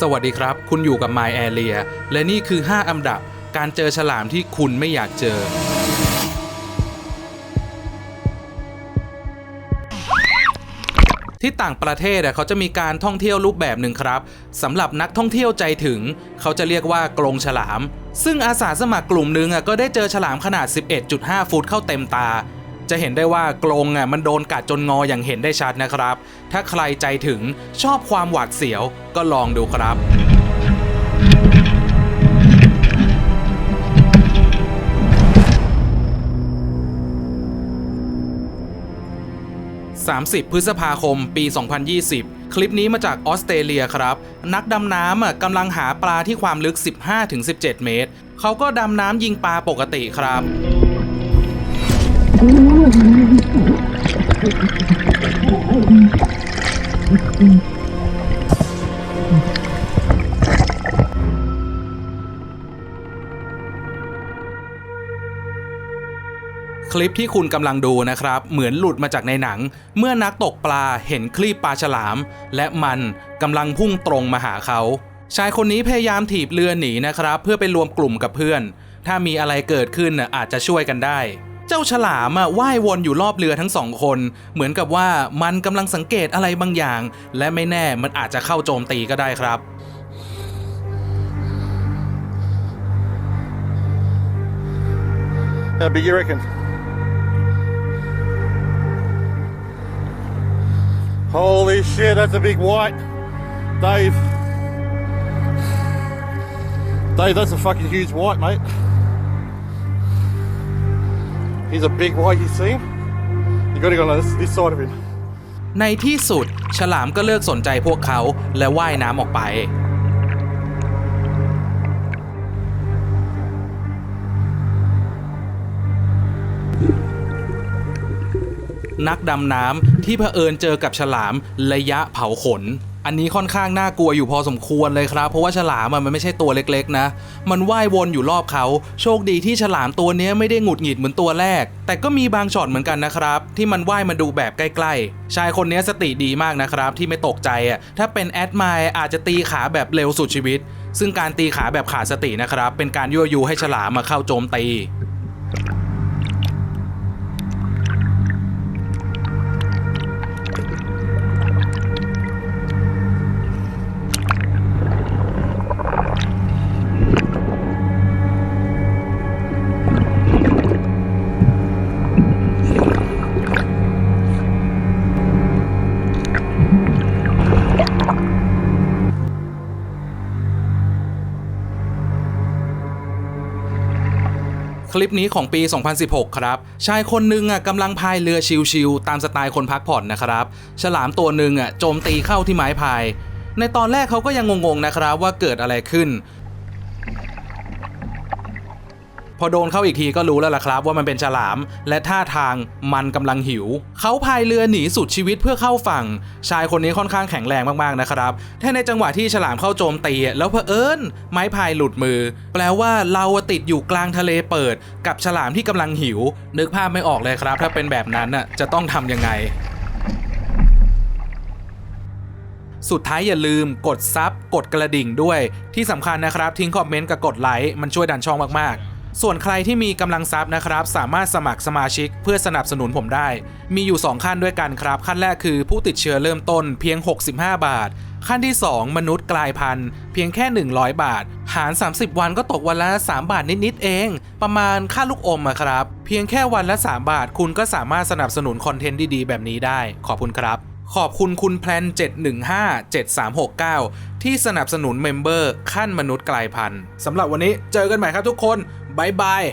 สวัสดีครับ คุณอยู่กับ My Area และนี่คือ 5 อันดับการเจอฉลามที่คุณไม่อยากเจอ ที่ต่างประเทศเขาจะมีการท่องเที่ยวรูปแบบหนึ่งครับสำหรับนักท่องเที่ยวใจถึง เขาจะเรียกว่ากรงฉลาม ซึ่งอาสาสมัครกลุ่มหนึ่งก็ได้เจอฉลามขนาด 11.5 ฟุตเข้าเต็มตา จะเห็นได้ว่ากรงอะมันโดนกัดจนงออย่างเห็นได้ชัดนะครับ ถ้าใครใจถึงชอบความหวาดเสียวก็ลองดูครับ30 พฤษภาคม ปี 2020 คลิปนี้มาจากออสเตรเลียครับ นักดำน้ำกำลังหาปลาที่ความลึก 15-17 เมตร เขาก็ดำน้ำยิงปลาปกติครับ คลิปที่คุณกำลังดูนะครับ เหมือนหลุดมาจากในหนัง เมื่อนักตกปลาเห็นคลีปปลาฉลาม และมันกำลังพุ่งตรงมาหาเขา ชายคนนี้พยายามถีบเรือหนีนะครับ เพื่อไปรวมกลุ่มกับเพื่อน ถ้ามีอะไรเกิดขึ้นอาจจะช่วยกันได้ เจ้าฉลามอะว่ายวนอยู่รอบเรือทั้งสองคน เหมือนกับว่ามันกำลังสังเกตอะไรบางอย่าง และไม่แน่มันอาจจะเข้าโจมตีก็ได้ครับ How big you reckon? Holy shit, that's a big white. Dave. Dave, that's a fucking huge white, mate. He's a big white, you see? You gotta go on this, this side of him. ในที่สุด ฉลามก็เลิกสนใจพวกเขาและว่ายน้ำออกไป นักดำน้ำที่เผอิญเจอกับฉลามระยะเผาขน อันนี้ค่อนข้างน่ากลัวอยู่พอสมควรเลยครับ เพราะว่าฉลามมันไม่ใช่ตัวเล็กๆนะ มันว่ายวนอยู่รอบเขาโชคดีที่ฉลามตัวนี้ไม่ได้หงุดหงิดเหมือนตัวแรก แต่ก็มีบางช็อตเหมือนกันนะครับ ที่มันว่ายมาดูแบบใกล้ๆ ชายคนนี้สติดีมากนะครับ ที่ไม่ตกใจอะถ้าเป็นแอดมล์อาจจะตีขาแบบเร็วสุดชีวิต ซึ่งการตีขาแบบขาดสตินะครับเป็นการยั่วยุให้ฉลามมาเข้าโจมตี คลิปนี้ของปี 2016 ครับ ชายคนหนึ่งอะกำลังพายเรือชิวๆตามสไตล์คนพักผ่อนนะครับ ฉลามตัวหนึ่งอะโจมตีเข้าที่ไม้พาย ในตอนแรกเขาก็ยังงงๆนะครับว่าเกิดอะไรขึ้น อโดนเข้าอีกทีก็รู้แล้วล่ะครับ ว่ามันเป็นฉลาม และท่าทางมันกำลังหิว เขาพายเรือหนีสุดชีวิตเพื่อเข้าฝั่ง ชายคนนี้ค่อนข้างแข็งแรงมากๆนะครับถ้าในจังหวะที่ฉลามเข้าโจมตีแล้วเผอิญไม้พายหลุดมือ แปลว่าเราติดอยู่กลางทะเลเปิด กับฉลามที่กำลังหิว นึกภาพไม่ออกเลยครับ ถ้าเป็นแบบนั้นน่ะจะต้องทำยังไงสุดท้ายอย่าลืมกดซับกดกระดิ่งด้วย ที่สำคัญนะครับ ทิ้งคอมเมนต์กับกดไลค์มันช่วยดันช่องมาก ๆ ส่วนใครที่มีกำลังทรัพย์นะครับ สามารถสมัครสมาชิกเพื่อสนับสนุนผมได้ มีอยู่ 2 ขั้นด้วยกันครับ ขั้นแรกคือผู้ติดเชื้อเริ่มต้นเพียง 65 บาท ขั้นที่ 2 มนุษย์กลายพันธุ์เพียงแค่ 100 บาท หาร 30 วันก็ตกวันละ 3 บาทนิด ๆ เอง ประมาณค่าลูกอมอะครับ เพียงแค่วันละ 3 บาท คุณก็สามารถสนับสนุนคอนเทนต์ดี ๆ แบบนี้ได้ ขอบคุณครับขอบคุณคุณแพลน 715-7369 ที่สนับสนุนเมมเบอร์ขั้นมนุษย์กลายพันธุ์สำหรับวันนี้เจอกันใหม่ครับทุกคน บายบาย